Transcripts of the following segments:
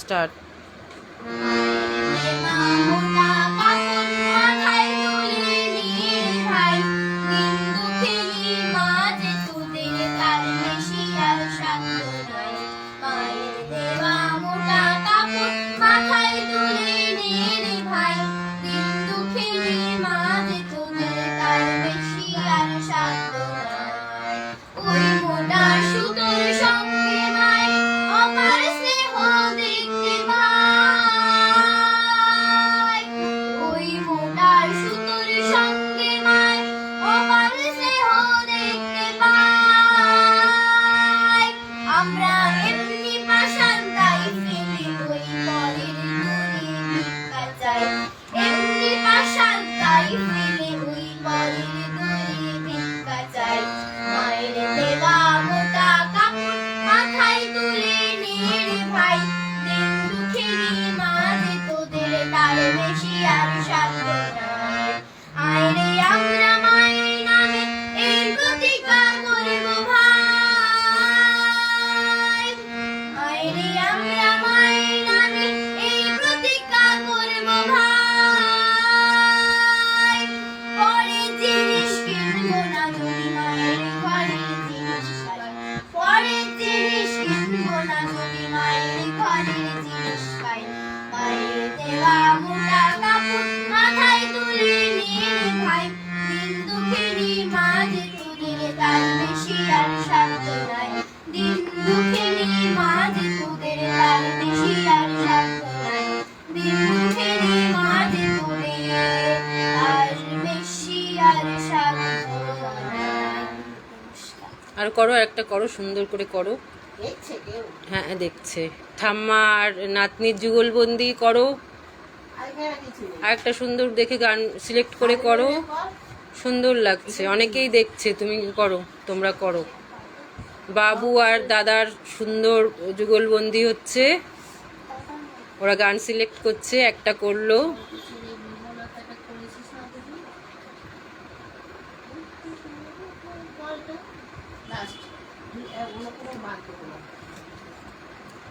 start. আর করো একটা করো সুন্দর করে করো। হ্যাঁ দেখছে। ঠাম্মা আর নাতনির যুগলবন্দি করো। আর একটা সুন্দর দেখে গান সিলেক্ট করে করো। সুন্দর লাগছে। অনেকেই দেখছে তুমি করো তোমরা করো। বাবু আর দাদার সুন্দর যুগলবন্দি হচ্ছে। ওরা গান সিলেক্ট করছে একটা করল।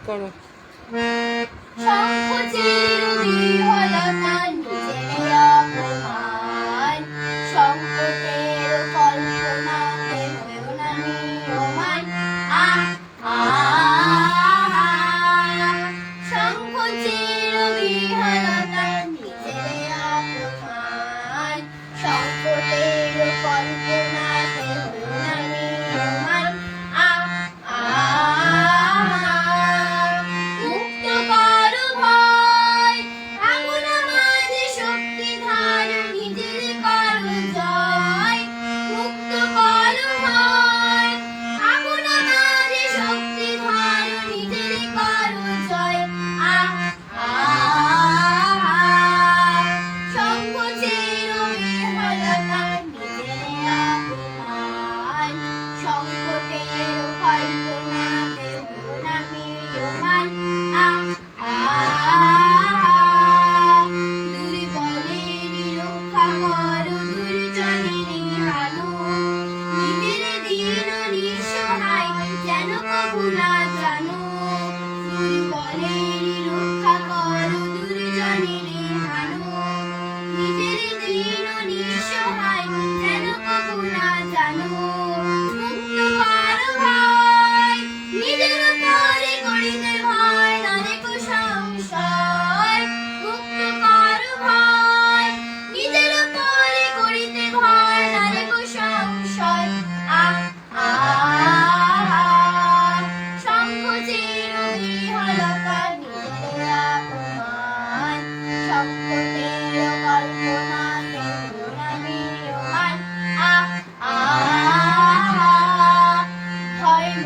করো।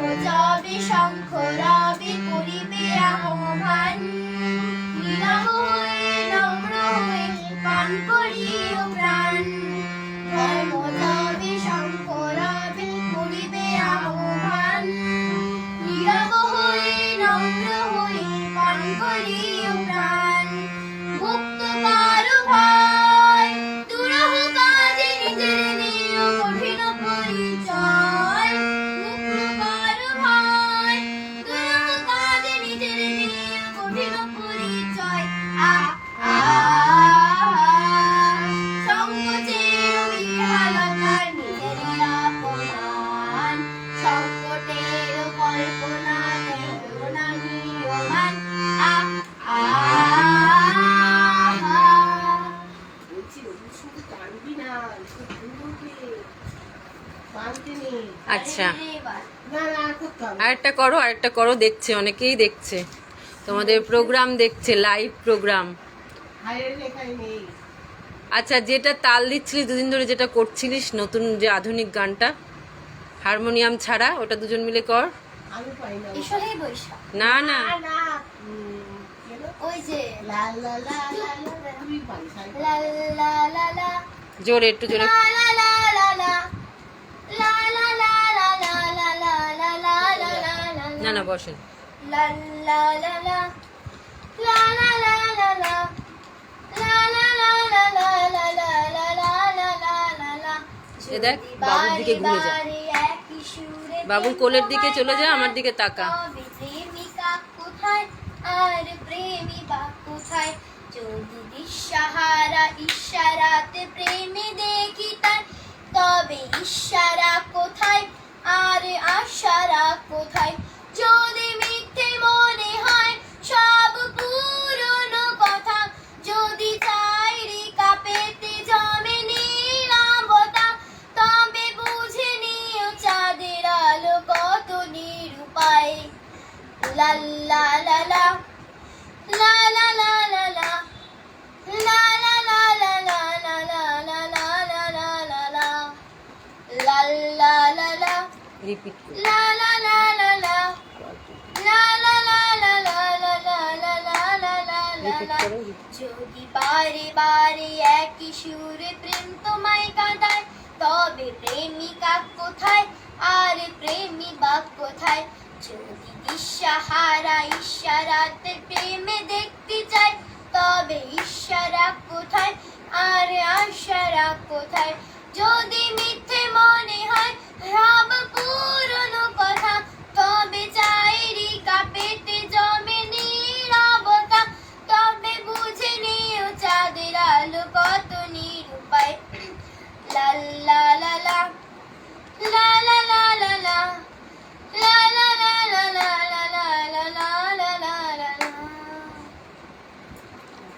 我叫。আচ্ছা আরেকটা করো আরেকটা করো দেখছে অনেকেই দেখছে তোমাদের প্রোগ্রাম দেখছে লাইভ প্রোগ্রাম আচ্ছা যেটা তাল দিচ্ছিলিস দুদিন ধরে যেটা করছিলিস নতুন যে আধুনিক গানটা হারমোনিয়াম ছাড়া ওটা দুজন মিলে কর না না জোরে একটু জোরে না না বসেন বাবুর বাবুর কোলের দিকে চলে যা আমার দিকে তাকা আর প্রেমী বা কোথায় যদি সাহারা ইশারাতে প্রেম যাবে ইশারা কোথায়? আর আশারা কোথায়? যদি মিথ্যে মনে হয়, সব পুরনো কথা। যদি চাইরি কাপেতে জমে নীলাম্বতা তবে বুঝে নিও চাঁদের আলো কত নিরুপায়। লা লা লা লা লা লা করো যদি বারে বারে একই সুরে প্রেম তোমায় কাঁদায় তবে প্রেমিকা কোথায় আর প্রেমিকা কোথায় যদি দিশাহারা ইশারাতে প্রেমে দেখতে চাই তবে ইশারা কোথায় আর আশারা কোথায়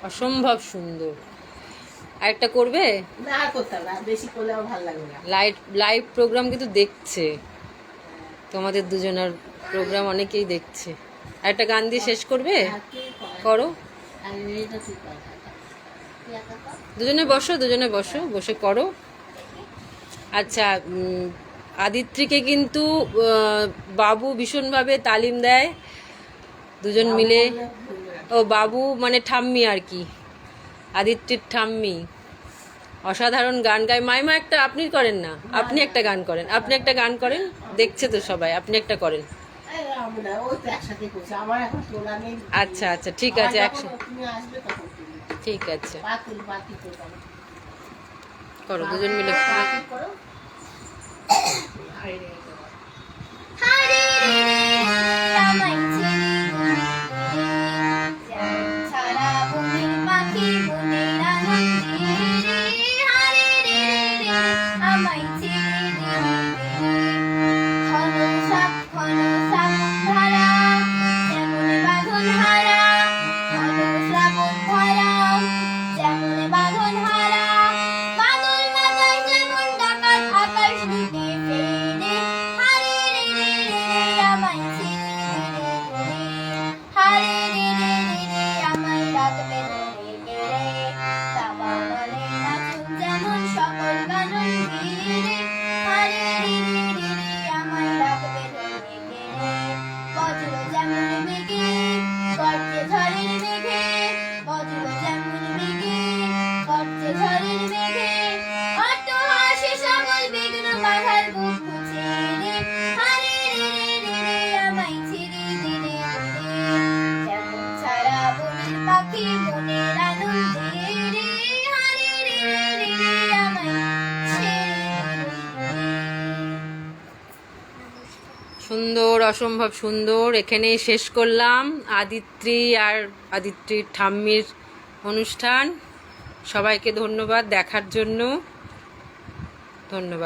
অসম্ভব সুন্দর। আরেকটা করবে? না আর করতে বেশি করলে আমার ভালো লাগবে না। লাইভ লাইভ প্রোগ্রাম কিন্তু দেখছে। তোমাদের দুজনের প্রোগ্রাম অনেকেই দেখছে। আরেকটা গান দিয়ে শেষ করবে? করে? দুজনে বসো দুজনে বসো বসে করো। আচ্ছা আদিত্রিকে কিন্তু বাবু ভীষণভাবে তালিম দেয়। দুজন মিলে ও বাবু মানে ঠাম্মি আর কি। আদিত্যের ঠাম্মি। অসাধারণ গান গায়। মাইমা একটা আপনি করেন না? আপনি একটা গান করেন। আপনি একটা গান করেন? দেখছে তো সবাই আপনি একটা করেন। আচ্ছা আচ্ছা ঠিক আছে একশো ঠিক আছে। পাতুল পাতি করতাম করো দুজন মিলে। করো। Bye. অসম্ভব সুন্দর। এখানে শেষ করলাম। আদিত্রি আর আদিত্রির ঠাম্মির অনুষ্ঠান। সবাইকে ধন্যবাদ দেখার জন্য। ধন্যবাদ।